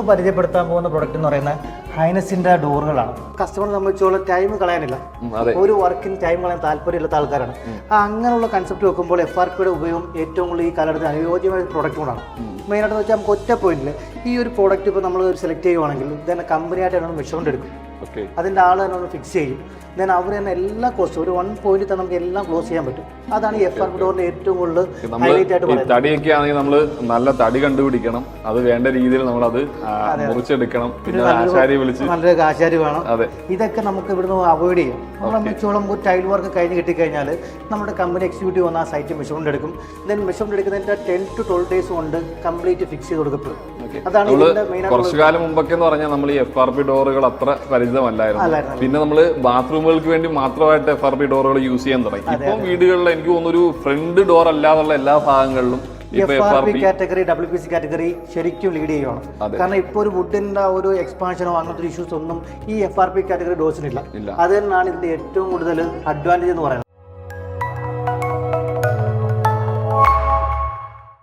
ഇന്ന് പരിചയപ്പെടുത്താൻ പോകുന്ന പ്രൊഡക്റ്റ് എന്ന് പറയുന്നത് ഹൈനസിന്റെ ഡോറുകളാണ്. കസ്റ്റമറെ സംബന്ധിച്ചോളം ടൈം കളയാനില്ല. ഒരു വർക്കിന് ടൈം കളയാൻ താല്പര്യമില്ലാത്ത ആൾക്കാരാണ്. അങ്ങനെയുള്ള കൺസെപ്റ്റ് വെക്കുമ്പോൾ എഫ് ആർ പിയുടെ ഉപയോഗം ഏറ്റവും കൂടുതൽ ഈ കാലഘട്ടത്തിൽ അനുയോജ്യമായ പ്രൊഡക്റ്റ് കൂടാണ്. മെയിനായിട്ട് വെച്ചാൽ നമുക്ക് ഒറ്റ പോയിന്റിൽ ഈ ഒരു പ്രോഡക്റ്റ് ഇപ്പോൾ നമ്മൾ സെലക്ട് ചെയ്യുവാണെങ്കിൽ ഇതന്നെ കമ്പനിയായിട്ട് എന്നോട് മെഷർമെന്റ് എടുക്കും. ഓക്കെ അതിന്റെ ആൾ തന്നെ ഒന്ന് ഫിക്സ് ചെയ്യും. ദെൻ അവർ തന്നെ എല്ലാ കോസ്റ്റും ഒരു വൺ പോയിന്റ് തന്നെ നമുക്ക് എല്ലാം ക്ലോസ് ചെയ്യാൻ പറ്റും. അതാണ് ഈ എഫ് ആർ ഡോറിന്റെ ഏറ്റവും കൂടുതൽ ഹൈലൈറ്റ് ആയിട്ട് പറയുന്നത്. തടിയൊക്കെ ആണെങ്കിൽ നമ്മൾ നല്ല തടി കണ്ടുപിടിക്കണം. അത് വേണ്ട രീതിയിൽ നമ്മൾ അത് മുറിച്ചെടുക്കണം. പിന്നെ ആശാരി വിളിച്ച് നല്ലൊരു ആശാരി വേണം. അതെ. ഇതൊക്കെ നമുക്ക് ഇവിടുന്ന് അവോയ്ഡ് ചെയ്യാം. നമ്മൾ മിച്ചോളം ഒരു ടൈൽ വർക്ക് കഴിഞ്ഞ് കിട്ടിക്കഴിഞ്ഞാൽ നമ്മുടെ കമ്പനി എക്സിക്യൂട്ടീവ് വന്ന് ആ സൈറ്റ് മെഷർമെന്റ് എടുക്കും. ദെൻ മെഷർമെന്റ് എടുക്കുന്നതിന്റെ ടെൻ ടു ട്വൽവ് ഡേയ്സ് കൊണ്ട് കംപ്ലീറ്റ് ഫിക്സ് ചെയ്ത് കൊടുക്കപ്പെടും. നമ്മൾ കുറച്ചു കാലം മുമ്പൊക്കെ എന്ന് പറഞ്ഞാൽ നമ്മൾ ഈ എഫ് ആർ പി ഡോറുകൾ അത്ര പരിചിതമല്ലായിരുന്നു. പിന്നെ നമ്മൾ ബാത്റൂമുകൾക്ക് വേണ്ടി മാത്രമായിട്ട് എഫ് ആർ പി ഡോറുകൾ യൂസ് ചെയ്യാൻ തുടങ്ങി. ഇപ്പൊ വീടുകളിൽ എനിക്ക് തോന്നുന്നു ഒരു ഫ്രണ്ട് ഡോർ അല്ലാതുള്ള എല്ലാ ഭാഗങ്ങളിലും F R P category W P C category ശരിക്കും ലീഡ് ചെയ്യുകയാണ് കാരണം ഇപ്പോൾ ഒരു വുഡിന്റെ ഒരു എക്സ്പാൻഷനോ അങ്ങനത്തെ ഇഷ്യൂസ് ഒന്നും ഈ എഫ് ആർ പി കാറ്റഗറി ഡോസിനില്ല ഇല്ല. അത് തന്നെയാണ് ഇതിന്റെ ഏറ്റവും കൂടുതൽ അഡ്വാന്റേജ് എന്ന് പറയുന്നത്.